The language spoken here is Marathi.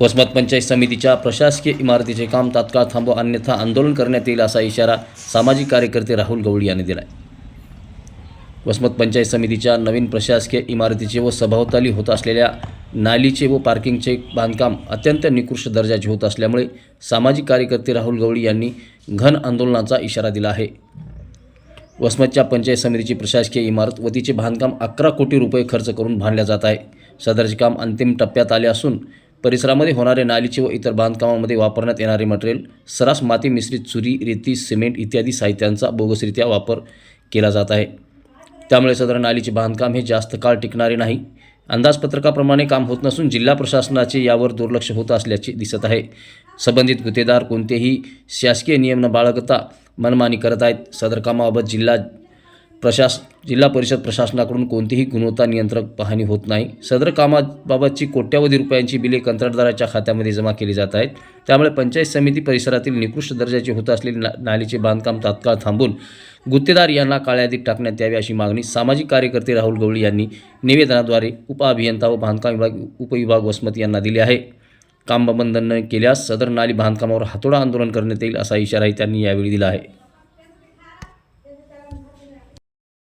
वसमत पंचायत समितीच्या प्रशासकीय इमारतीचे काम तात्काळ थांबवा अन्यथा आंदोलन करण्यात येईल असा इशारा सामाजिक कार्यकर्ते राहुल गवळी यांनी दिला आहे वसमत पंचायत समितीच्या नवीन प्रशासकीय इमारतीचे व सभोवताली होत असलेल्या नालीचे व पार्किंगचे बांधकाम अत्यंत निकृष्ट दर्जाचे होत असल्यामुळे सामाजिक कार्यकर्ते राहुल गवळी यांनी घन आंदोलनाचा इशारा दिला आहे. वसमतच्या पंचायत समितीची प्रशासकीय इमारत व तिचे बांधकाम अकरा कोटी रुपये खर्च करून बांधल्या जात आहे. सदरचे काम अंतिम टप्प्यात आले असून परिसरामध्ये होणारे नालीचे व इतर बांधकामामध्ये वापरण्यात येणारे मटेरियल सरास माती मिश्रित चुरी रेती सिमेंट इत्यादी साहित्यांचा बोगसरित्या वापर केला जात आहे. त्यामुळे सदर नालीचे बांधकाम हे जास्त काळ टिकणारे नाही. अंदाजपत्रकाप्रमाणे काम होत नसून जिल्हा प्रशासनाचे यावर दुर्लक्ष होत असल्याचे दिसत आहे. संबंधित गुत्तेदार कोणतेही शासकीय नियम न बाळगता मनमानी करत आहेत. सदर कामाबाबत जिल्हा प्रशास जिल्हा परिषद प्रशासनाकडून कोणतीही गुणवत्ता नियंत्रक पाहणी होत नाही. सदर कामाबाबतची कोट्यावधी रुपयांची बिले कंत्राटदाराच्या खात्यामध्ये जमा केली जात आहेत. त्यामुळे पंचायत समिती परिसरातील निकृष्ट दर्जाचे होत असलेले ना नालीचे बांधकाम तात्काळ थांबून गुत्तेदार यांना काळ्यादीत टाकण्यात यावी अशी मागणी सामाजिक कार्यकर्ते राहुल गवळी यांनी निवेदनाद्वारे उपअभियंता व बांधकाम विभाग उपविभाग वसमती यांना दिली आहे. काम न केल्यास सदर नाली बांधकामावर हातोडा आंदोलन करण्यात येईल असा इशाराही त्यांनी यावेळी दिला आहे.